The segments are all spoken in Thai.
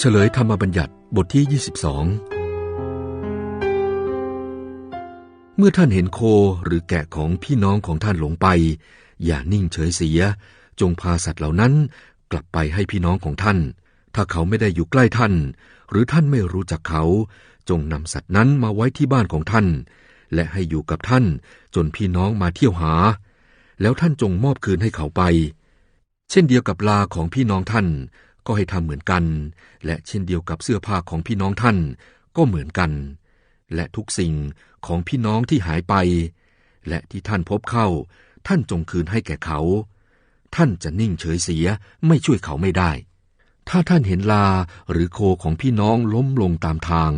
เฉลยธรรมบัญญัติบทที่ 22 เมื่อท่านเห็นโคหรือแกะของพี่น้องของท่านหลงไป อย่านิ่งเฉยเสีย จงพาสัตว์เหล่านั้นกลับไปให้พี่น้องของท่าน ถ้าเขาไม่ได้อยู่ใกล้ท่าน หรือท่านไม่รู้จักเขา จงนำสัตว์นั้นมาไว้ที่บ้านของท่าน และให้อยู่กับท่านจนพี่น้องมาเที่ยวหา แล้วท่านจงมอบคืนให้เขาไป เช่นเดียวกับลาของพี่น้องท่าน ก็ให้ทำเหมือนกัน และเช่นเดียวกับเสื้อผ้าของพี่น้องท่านก็เหมือนกัน และทุกสิ่งของพี่น้องที่หายไป และที่ท่านพบเข้า ท่านจงคืนให้แก่เขา ท่านจะนิ่งเฉยเสียไม่ช่วยเขาไม่ได้ ถ้าท่านเห็นลาหรือโคของพี่น้องล้มลงตามทาง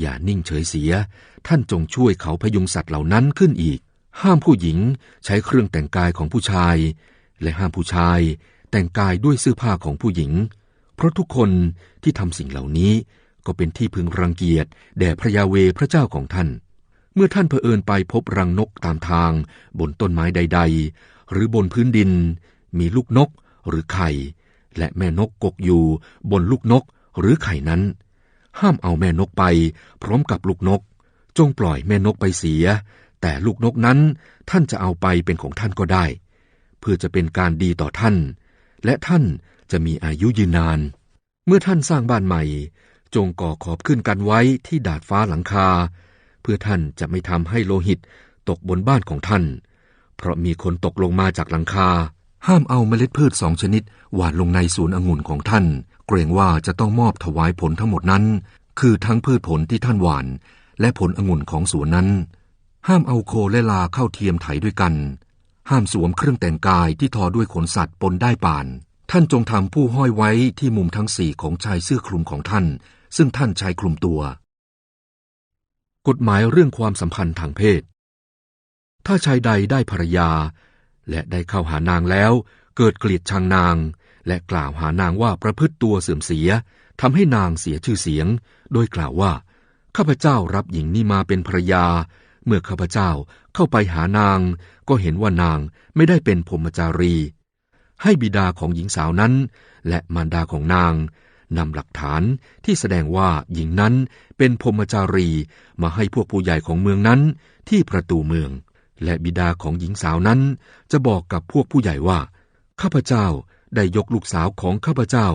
อย่านิ่งเฉยเสีย ท่านจงช่วยเขาพยุงสัตว์เหล่านั้นขึ้นอีก ห้ามผู้หญิงใช้เครื่องแต่งกายของผู้ชาย และห้ามผู้ชายแต่งกายด้วยเสื้อผ้าของผู้หญิง ราะทุกคนที่ทำสิ่งเหล่านี้ก็เป็นที่พึงรังเกียจแด่พระยาเวพระเจ้าของท่าน เมื่อท่านเผอิญไปพบรังนกตามทาง บนต้นไม้ใด ๆ หรือบนพื้นดิน มีลูกนกหรือไข่ และแม่นกกกอยู่ บนลูกนกหรือไข่นั้น ห้ามเอาแม่นกไป พร้อมกับลูกนก จงปล่อยแม่นกไปเสีย แต่ลูกนกนั้นท่านจะเอาไปเป็นของท่านก็ได้ เพื่อจะเป็นการดีต่อท่าน และท่าน จะมีอายุยืนนาน เมื่อท่านสร้างบ้านใหม่ จงก่อขอบขึ้นกันไว้ที่ดาดฟ้าหลังคา เพื่อท่านจะไม่ทำให้โลหิตตกบนบ้านของท่าน เพราะมีคนตกลงมาจากหลังคา ห้ามเอาเมล็ดพืชสองชนิดหว่านลงในสวนองุ่นของท่าน เกรงว่าจะต้องมอบถวายผลทั้งหมดนั้น คือทั้งพืชผลที่ท่านหว่าน และผลองุ่นของสวนนั้น ห้ามเอาโคและลาเข้าเทียมไถด้วยกัน ห้ามสวมเครื่องแต่งกายที่ทอด้วยขนสัตว์ปนได้ป่าน ท่านจงทำผู้ห้อยไว้ที่มุมทั้งสี่ของชายเสื้อคลุมของท่าน ซึ่งท่านชายคลุมตัว กฎหมายเรื่องความสัมพันธ์ทางเพศ ถ้าชายใดได้ภรรยา และได้เข้าหานางแล้ว เกิดเกลียดชังนาง และกล่าวหานางว่าประพฤติตัวเสื่อมเสียทำให้นางเสียชื่อเสียง โดยกล่าวว่า ข้าพเจ้ารับหญิงนี้มาเป็นภรรยา เมื่อข้าพเจ้าเข้าไปหานาง ก็เห็นว่านางไม่ได้เป็นพรมจารี ให้บิดาของหญิงสาวนั้น และมารดาของนางนำหลักฐานที่แสดงว่าหญิงนั้นเป็นพรมจารีมาให้พวกผู้ใหญ่ของเมืองนั้นที่ประตูเมือง และบิดาของหญิงสาวนั้น จะบอกกับพวกผู้ใหญ่ว่า ข้าพเจ้าได้ยกลูกสาวของข้าพเจ้า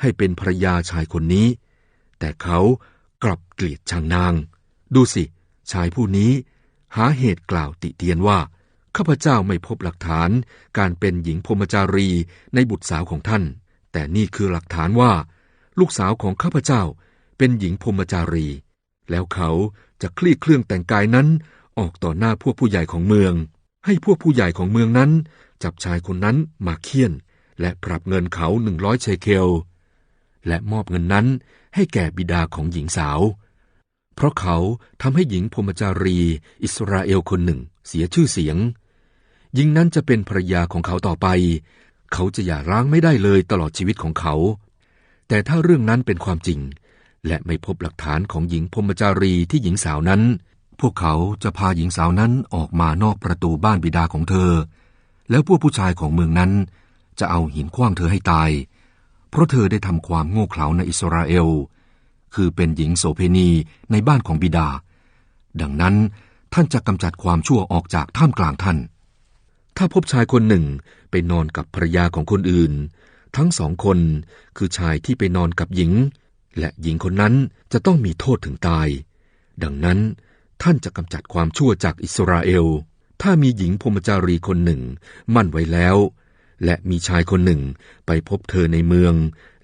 ให้เป็นภรรยาชายคนนี้ แต่เขากลับเกลียดชังนาง ดูสิ ชายผู้นี้ หาเหตุกล่าวติเตียนว่า ข้าพเจ้าไม่พบหลักฐานการเป็นหญิงพรมจารีในบุตรสาวของท่าน แต่นี่คือหลักฐานว่า ลูกสาวของข้าพเจ้าเป็นหญิงพรมจารี แล้วเขาจะคลี่เครื่องแต่งกายนั้นออกต่อหน้าพวกผู้ใหญ่ของเมือง ให้พวกผู้ใหญ่ของเมืองนั้น จับชายคนนั้นมาเคี่ยน และปรับเงินเขาหนึ่งร้อยเชเคล และมอบเงินนั้นให้แก่บิดาของหญิงสาว เพราะเขาทำให้หญิงพรมจารี อิสราเอลคนหนึ่ง เสียชื่อเสียงหญิงนั้นจะเป็นภรรยาของเขาต่อไป เขาจะอย่าร้างไม่ได้เลยตลอดชีวิตของเขา แต่ถ้าเรื่องนั้นเป็นความจริง และไม่พบหลักฐานของหญิงพรมจารีที่หญิงสาวนั้น พวกเขาจะพาหญิงสาวนั้นออกมานอกประตูบ้านบิดาของเธอ แล้วพวกผู้ชายของเมืองนั้น จะเอาหินคว้างเธอให้ตาย เพราะเธอได้ทำความโง่เขลาในอิสราเอล คือเป็นหญิงโสเพณีในบ้านของบิดา ดังนั้น ท่านจะกำจัดความชั่วออกจากท่ามกลางท่าน ถ้าพบชายคนหนึ่งไปนอนกับภรรยาของคนอื่น ทั้งสองคนคือชายที่ไปนอนกับหญิง และหญิงคนนั้นจะต้องมีโทษถึงตาย ดังนั้นท่านจะกำจัดความชั่วจากอิสราเอล ถ้ามีหญิงพรมจารีคนหนึ่งมั่นไว้แล้ว และมีชายคนหนึ่งไปพบเธอในเมือง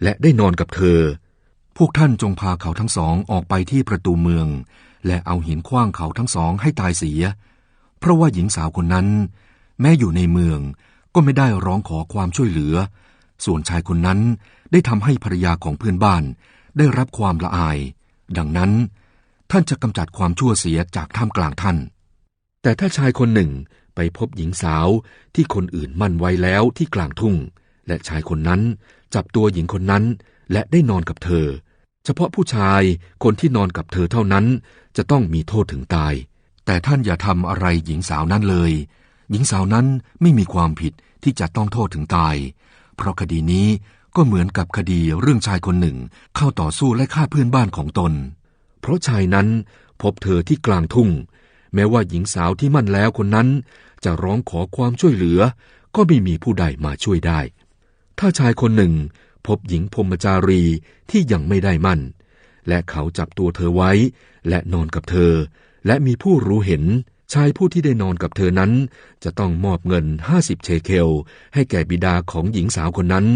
และได้นอนกับเธอ พวกท่านจงพาเขาทั้งสองออกไปที่ประตูเมือง และเอาหินคว้างเขาทั้งสองให้ตายเสีย เพราะว่าหญิงสาวคนนั้น แม้อยู่ในเมืองก็ไม่ได้ร้องขอความช่วยเหลือ ส่วนชายคนนั้นได้ทำให้ภรรยาของเพื่อนบ้าน ได้รับความละอาย ดังนั้น ท่านจะกำจัดความชั่วเสียจากท่ามกลางท่าน แต่ถ้าชายคนหนึ่งไปพบหญิงสาวที่คนอื่นมั่นไว้แล้วที่กลางทุ่ง และชายคนนั้นจับตัวหญิงคนนั้นและได้นอนกับเธอ เฉพาะผู้ชายคนที่นอนกับเธอเท่านั้น จะต้องมีโทษถึงตาย แต่ท่านอย่าทำอะไรหญิงสาวนั้นเลย หญิงสาวนั้นไม่มีความผิดที่จะต้องโทษถึงตาย เพราะคดีนี้ก็เหมือนกับคดีเรื่องชายคนหนึ่งเข้าต่อสู้และฆ่าเพื่อนบ้านของตน เพราะชายนั้นพบเธอที่กลางทุ่ง แม้ว่าหญิงสาวที่มั่นแล้วคนนั้น จะร้องขอความช่วยเหลือ ก็ไม่มีผู้ใดมาช่วยได้ ถ้าชายคนหนึ่ง พบหญิงพรมจารีที่ยังไม่ได้มั่น และเขาจับตัวเธอไว้ และนอนกับเธอ และมีผู้รู้เห็น ชายผู้ที่ได้นอนกับเธอนั้น จะต้องมอบเงินห้าสิบเชเคล ให้แก่บิดาของหญิงสาวคนนั้น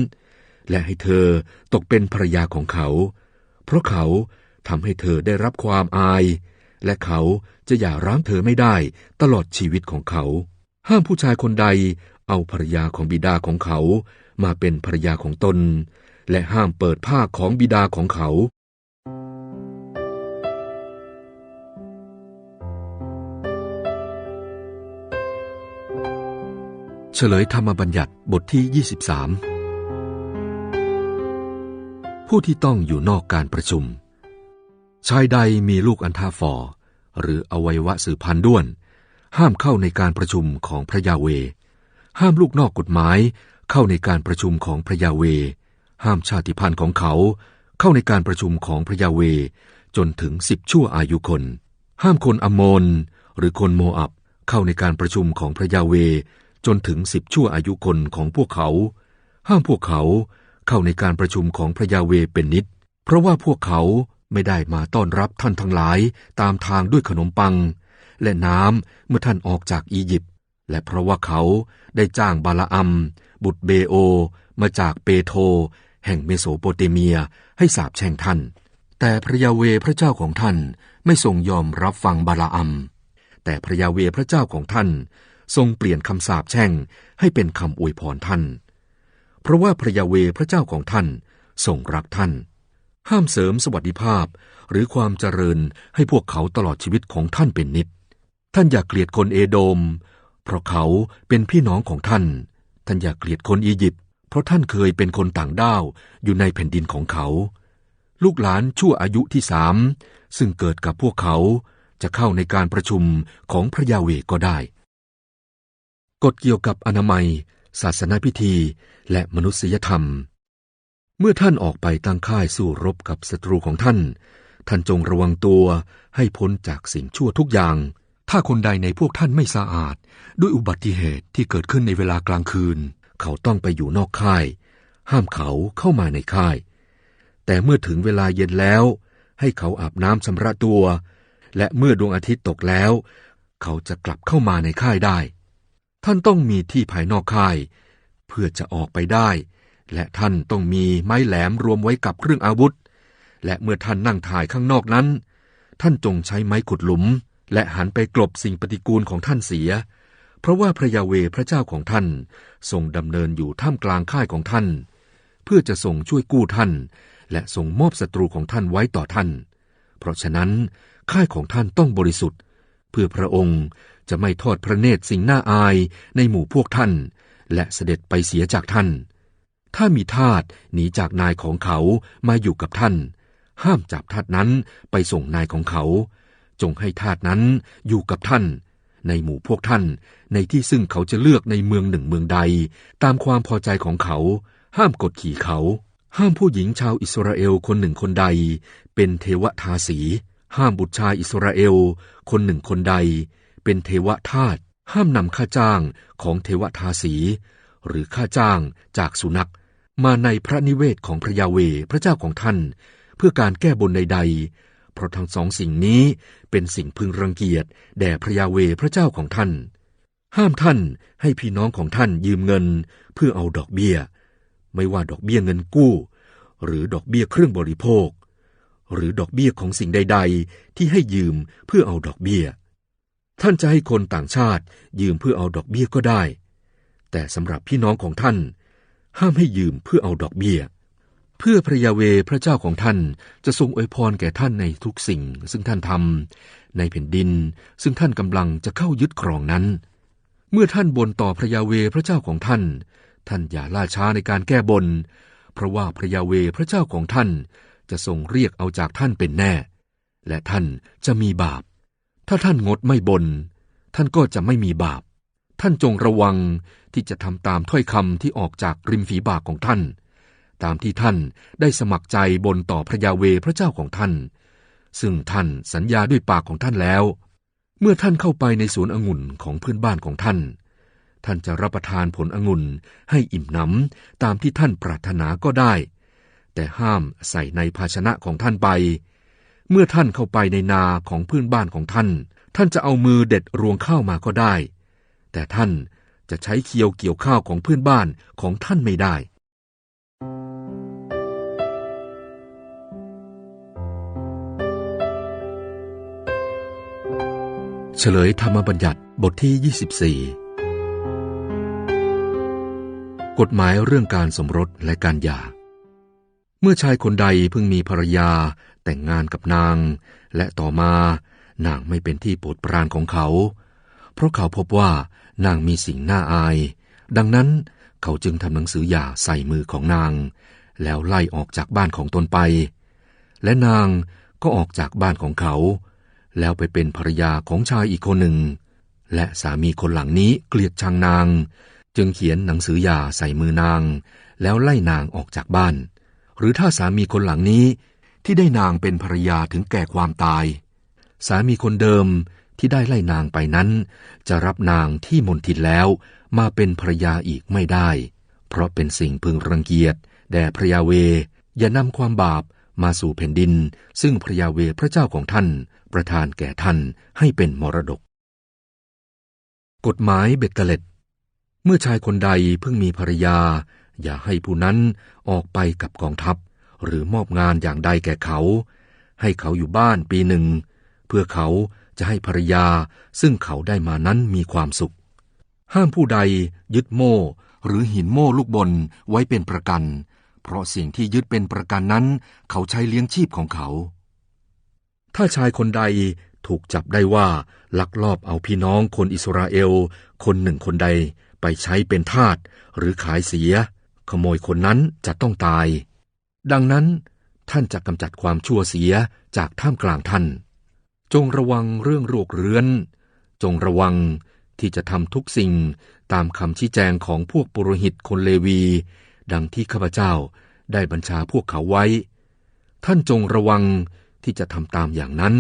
และให้เธอตกเป็นภรรยาของเขา เพราะเขาทำให้เธอได้รับความอาย และเขาจะอย่าร้างเธอไม่ได้ตลอดชีวิตของเขา ห้ามผู้ชายคนใดเอาภรรยาของบิดาของเขา มาเป็นภรรยาของตน และห้ามเปิดผ้าของบิดาของเขา เฉลยธรรมบัญญัติบทที่ 23 ผู้ที่ต้องอยู่นอกการประชุม ชายใดมีลูกอันทาฟอหรืออวัยวะสืบพันธุ์ด้วน ห้ามเข้าในการประชุมของพระยาเว ห้ามลูกนอกกฎหมาย เข้าในการประชุมของพระยาเว ห้ามชาติพันธุ์ของเขา เข้าในการประชุมของพระยาเว จนถึงสิบชั่วอายุคน ห้ามคนอมนหรือคนโมอับเข้าในการประชุมของพระยาเว จนถึงสิบชั่วอายุคนของพวกเขา ห้ามพวกเขาเข้าในการประชุมของพระยาเวเป็นนิด เพราะว่าพวกเขาไม่ได้มาต้อนรับท่านทั้งหลายตามทางด้วยขนมปัง และน้ำเมื่อท่านออกจากอียิปต์และเพราะว่าเขาได้จ้างบาลาอัม บุตรเบโอ มาจากเปโทแห่งเมโสโปเตเมียให้สาบแช่งท่าน แต่พระยาเวพระเจ้าของท่านไม่ทรงยอมรับฟังบาลาอัม แต่พระยาเวพระเจ้าของท่าน ทรงเปลี่ยนคำสาปแช่งให้เป็นคำอวยพรท่าน เพราะว่าพระยาเวพระเจ้าของท่านทรงรักท่าน ห้ามเสริมสวัสดิภาพหรือความเจริญให้พวกเขาตลอดชีวิตของท่านเป็นนิด ท่านอย่าเกลียดคนเอโดม เพราะเขาเป็นพี่น้องของท่าน ท่านอย่าเกลียดคนอียิปต์เพราะท่านเคยเป็นคนต่างด้าวอยู่ในแผ่นดินของเขา ลูกหลานชั่วอายุที่สามซึ่งเกิดกับพวกเขาจะเข้าในการประชุมของพระยาเวก็ได้ กฎเกี่ยวกับอนามัย ศาสนาพิธี และมนุษยธรรม เมื่อท่านออกไปตั้งค่ายสู้รบกับศัตรูของท่าน ท่านจงระวังตัวให้พ้นจากสิ่งชั่วทุกอย่าง ถ้าคนใดในพวกท่านไม่สะอาด ด้วยอุบัติเหตุที่เกิดขึ้นในเวลากลางคืน เขาต้องไปอยู่นอกค่าย ห้ามเขาเข้ามาในค่าย แต่เมื่อถึงเวลาเย็นแล้ว ให้เขาอาบน้ำชำระตัว และเมื่อดวงอาทิตย์ตกแล้ว เขาจะกลับเข้ามาในค่ายได้ ท่านต้องมีที่ภายนอกค่าย เพื่อจะออกไปได้ และท่านต้องมีไม้แหลมรวมไว้กับเครื่องอาวุธ และเมื่อท่านนั่งถ่ายข้างนอกนั้น ท่านจงใช้ไม้ขุดหลุม และหันไปกลบสิ่งปฏิกูลของท่านเสีย เพราะว่าพระยาเวพระเจ้าของท่านทรงดำเนินอยู่ท่ามกลางค่ายของท่าน เพื่อจะทรงช่วยกู้ท่าน และทรงมอบศัตรูของท่านไว้ต่อท่าน เพราะฉะนั้นค่ายของท่านต้องบริสุทธิ์ เพื่อพระองค์จะไม่ทอดพระเนตรสิ่งน่าอายในหมู่พวกท่าน และเสด็จไปเสียจากท่าน ถ้ามีทาสหนีจากนายของเขามาอยู่กับท่าน ห้ามจับทาสนั้นไปส่งนายของเขา จงให้ทาสนั้นอยู่กับท่าน ในหมู่พวกท่าน ในที่ซึ่งเขาจะเลือกในเมืองหนึ่งเมืองใด ตามความพอใจของเขา ห้ามกดขี่เขา ห้ามผู้หญิงชาวอิสราเอลคนหนึ่งคนใด เป็นเทวทาสี ห้ามบุตรชายอิสราเอล คนหนึ่งคนใด เป็นเทวทาสห้ามนำค่าจ้างของเทวทาสี หรือค่าจ้างจากสุนัข มาในพระนิเวศของพระยาเว พระเจ้าของท่าน เพื่อการแก้บนใดๆ เพราะทั้งสองสิ่งนี้เป็นสิ่งพึงรังเกียจแด่พระยาเวพระเจ้าของท่าน ห้ามท่านให้พี่น้องของท่านยืมเงิน เพื่อเอาดอกเบี้ย ไม่ว่าดอกเบี้ยเงินกู้ หรือดอกเบี้ยเครื่องบริโภค หรือดอกเบี้ยของสิ่งใด ๆ ที่ให้ยืมเพื่อเอาดอกเบี้ย ท่านจะให้คนต่างชาติยืมเพื่อเอาดอกเบี้ยก็ได้ แต่สำหรับพี่น้องของท่าน ห้ามให้ยืมเพื่อเอาดอกเบี้ย เพื่อพระยาเวพระเจ้าของท่านจะทรงอวยพรแก่ท่านในทุกสิ่ง ซึ่งท่านทำในแผ่นดิน ซึ่งท่านกำลังจะเข้ายึดครองนั้น เมื่อท่านบนต่อพระยาเวพระเจ้าของท่าน ท่านอย่าล่าช้าในการแก้บน เพราะว่าพระยาเวพระเจ้าของท่านจะทรงเรียกเอาจากท่านเป็นแน่ และท่านจะมีบาป ถ้าท่านงดไม่บน ท่านก็จะไม่มีบาป ท่านจงระวังที่จะทำตามถ้อยคำที่ออกจากริมฝีปากของท่าน ตามที่ท่านได้สมัครใจบนต่อพระยาเวพระเจ้าของท่าน ซึ่งท่านสัญญาด้วยปากของท่านแล้ว เมื่อท่านเข้าไปในสวนองุ่นของเพื่อนบ้านของท่าน ท่านจะรับประทานผลองุ่นให้อิ่มหนำตามที่ท่านปรารถนาก็ได้ แต่ห้ามใส่ในภาชนะของท่านไป เมื่อท่านเข้าไปในนาของเพื่อนบ้านของท่าน ท่านจะเอามือเด็ดรวงข้าวมาก็ได้ แต่ท่านจะใช้เคียวเกี่ยวข้าวของเพื่อนบ้านของท่านไม่ได้ เฉลยธรรมบัญญัติบทที่ 24 กฎหมายเรื่องการสมรสและการหย่า เมื่อชายคนใดเพิ่งมีภรรยาแต่งงานกับนาง และต่อมานางไม่เป็นที่โปรดปรานของเขา เพราะเขาพบว่านางมีสิ่งน่าอาย ดังนั้นเขาจึงทำหนังสือหย่าใส่มือของนาง แล้วไล่ออกจากบ้านของตนไป และนางก็ออกจากบ้านของเขา แล้วไปเป็นภรรยาของชายอีกคนหนึ่ง และสามีคนหลังนี้เกลียดชังนาง จึงเขียนหนังสือหย่าใส่มือนาง แล้วไล่นางออกจากบ้าน หรือถ้าสามีคนหลังนี้ที่ได้นางเป็นภรรยาถึงแก่ความตาย สามีคนเดิมที่ได้ไล่นางไปนั้น จะรับนางที่มนทินแล้วมาเป็นภรรยาอีกไม่ได้ เพราะเป็นสิ่งพึงรังเกียจแด่พระยาเว อย่านำความบาปมาสู่แผ่นดิน ซึ่งพระยาเวพระเจ้าของท่าน ประทานแก่ท่านให้เป็นมรดก กฎหมายเบ็ดเตล็ด เมื่อชายคนใดเพิ่งมีภรรยา อย่าให้ผู้นั้นออกไปกับกองทัพ หรือมอบงานอย่างใดแก่เขา ให้เขาอยู่บ้านปีหนึ่ง เพื่อเขาจะให้ภรรยาซึ่งเขาได้มานั้นมีความสุข ห้ามผู้ใดยึดโม่หรือหินโม่ลูกบนไว้เป็นประกัน เพราะสิ่งที่ยึดเป็นประกันนั้น เขาใช้เลี้ยงชีพของเขา ถ้าชายคนใดถูกจับได้ว่าลักลอบเอาพี่น้องคนอิสราเอล คนหนึ่งคนใดไปใช้เป็นทาสหรือขายเสีย ขโมยคนนั้นจะต้องตาย ดังนั้นท่านจะกำจัดความชั่วเสียจากท่ามกลางท่าน จงระวังเรื่องโรคเรื้อน จงระวังที่จะทำทุกสิ่งตามคำชี้แจงของพวกปุโรหิตคนเลวี ดังที่ข้าพเจ้าได้บัญชาพวกเขาไว้ ท่านจงระวัง ที่จะทำตามอย่างนั้น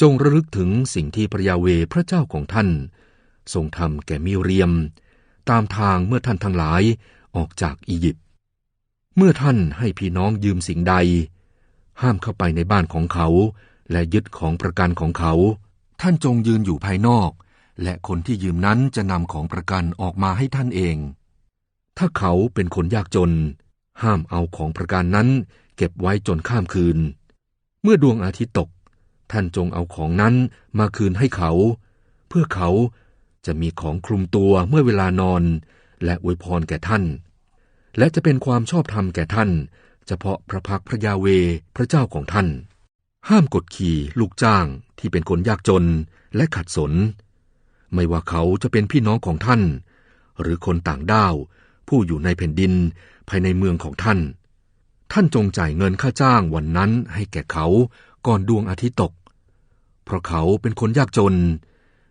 จงระลึกถึงสิ่งที่พระยาเวพระเจ้าของท่าน ทรงทำแก่มิเรียม ตามทางเมื่อท่านทั้งหลายออกจากอียิปต์ เมื่อท่านให้พี่น้องยืมสิ่งใด ห้ามเข้าไปในบ้านของเขา และยึดของประกันของเขา ท่านจงยืนอยู่ภายนอก และคนที่ยืมนั้นจะนำของประกันออกมาให้ท่านเอง ถ้าเขาเป็นคนยากจน ห้ามเอาของประกันนั้นเก็บไว้จนข้ามคืน เมื่อดวงอาทิตย์ตก ท่านจงเอาของนั้นมาคืนให้เขา เพื่อเขาจะมีของคลุมตัวเมื่อเวลานอน และอวยพรแก่ท่าน และจะเป็นความชอบธรรมแก่ท่าน เฉพาะพระพักพระยาเวพระเจ้าของท่าน ห้ามกดขี่ลูกจ้างที่เป็นคนยากจนและขัดสน ไม่ว่าเขาจะเป็นพี่น้องของท่าน หรือคนต่างด้าวผู้อยู่ในแผ่นดินภายในเมืองของท่าน ท่านจงจ่ายเงินค่าจ้างวันนั้นให้แก่เขาก่อนดวงอาทิตย์ตก เพราะเขาเป็นคนยากจน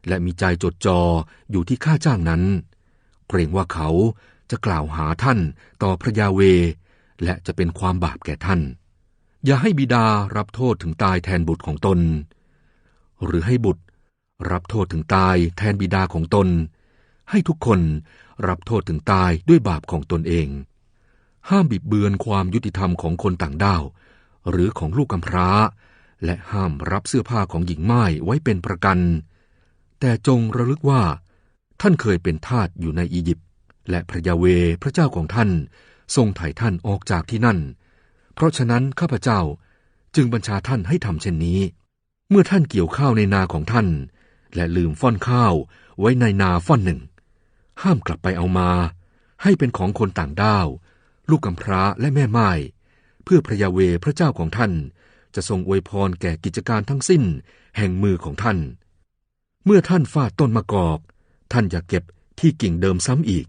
และมีใจจดจออยู่ที่ค่าจ้างนั้น เกรงว่าเขาจะกล่าวหาท่านต่อพระยาเว และจะเป็นความบาปแก่ท่าน อย่าให้บิดารับโทษถึงตายแทนบุตรของตน หรือให้บุตรรับโทษถึงตายแทนบิดาของตน ให้ทุกคนรับโทษถึงตายด้วยบาปของตนเอง ห้ามบิดเบือนความยุติธรรมของคนต่างด้าว หรือของลูกกำพร้า และห้ามรับเสื้อผ้าของหญิงไม้ไว้เป็นประกัน แต่จงระลึกว่า ท่านเคยเป็นทาสอยู่ในอียิปต์และพระยาเวพระเจ้าของท่าน ทรงไถ่ท่านออกจากที่นั่น เพราะฉะนั้นข้าพเจ้าจึงบัญชาท่านให้ทำเช่นนี้ เมื่อท่านเกี่ยวข้าวในนาของท่าน และลืมฟ่อนข้าวไว้ในนาฟ่อนหนึ่ง ห้ามกลับไปเอามา ให้เป็นของคนต่างด้าว ลูกกำพร้าและแม่ไม้เพื่อพระยาเวพระเจ้าของท่าน จะทรงอวยพรแก่กิจการทั้งสิ้นแห่งมือของท่าน เมื่อท่านฟาดต้นมะกอก ท่านอย่าเก็บที่กิ่งเดิมซ้ำอีก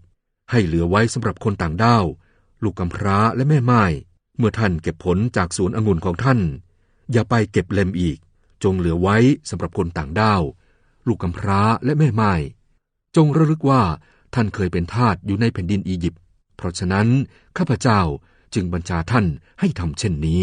ให้เหลือไว้สำหรับคนต่างด้าว ลูกกำพร้าและแม่ไม้เมื่อท่านเก็บผลจากสวนองุ่นของท่าน อย่าไปเก็บเล็มอีก จงเหลือไว้สำหรับคนต่างด้าว ลูกกำพร้าและแม่ไม้จงระลึกว่าท่านเคยเป็นทาสอยู่ในแผ่นดินอียิปต์ เพราะฉะนั้นข้าพเจ้าจึงบัญชาท่านให้ทำเช่นนี้